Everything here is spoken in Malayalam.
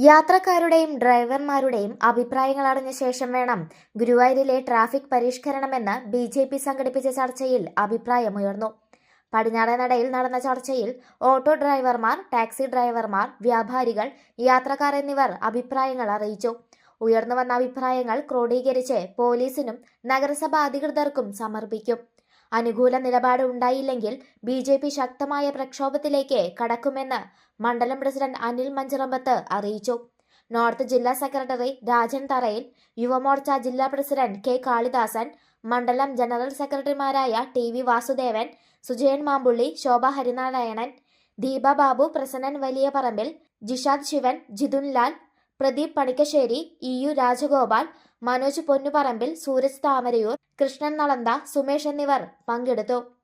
യാത്രക്കാരുടെയും ഡ്രൈവർമാരുടെയും അഭിപ്രായങ്ങൾ അറിഞ്ഞ ശേഷം വേണം ഗുരുവായൂരിലെ ട്രാഫിക് പരിഷ്കരണമെന്ന് ബി ജെ പി സംഘടിപ്പിച്ച ചർച്ചയിൽ അഭിപ്രായമുയർന്നു പടിഞ്ഞാറനടയിൽ നടന്ന ചർച്ചയിൽ ഓട്ടോ ഡ്രൈവർമാർ ടാക്സി ഡ്രൈവർമാർ വ്യാപാരികൾ യാത്രക്കാർ എന്നിവർ അഭിപ്രായങ്ങൾ അറിയിച്ചു. ഉയർന്നു വന്ന അഭിപ്രായങ്ങൾ ക്രോഡീകരിച്ച് പോലീസിനും നഗരസഭാ അധികൃതർക്കും സമർപ്പിക്കും. അനുകൂല നിലപാട് ഉണ്ടായില്ലെങ്കിൽ ബി ജെ പി ശക്തമായ പ്രക്ഷോഭത്തിലേക്ക് കടക്കുമെന്ന് മണ്ഡലം പ്രസിഡന്റ് അനിൽ മഞ്ചറമ്പത്ത് അറിയിച്ചു. നോർത്ത് ജില്ലാ സെക്രട്ടറി രാജൻ തറയിൽ യുവമോർച്ച ജില്ലാ പ്രസിഡന്റ് കെ കാളിദാസൻ മണ്ഡലം ജനറൽ സെക്രട്ടറിമാരായ T V Vasudevan Sujayan Mampully Shobha Harinarayanan Deepa Babu Prasannan Valiya Parambil Jishad Shivan Jithun Lal Pradeep Panikkassery E U Rajagopal Manoj Ponnuparambil Sooraj Thamarayoor Krishnan Nalanda Sumesh എന്നിവർ പങ്കെടുത്തു.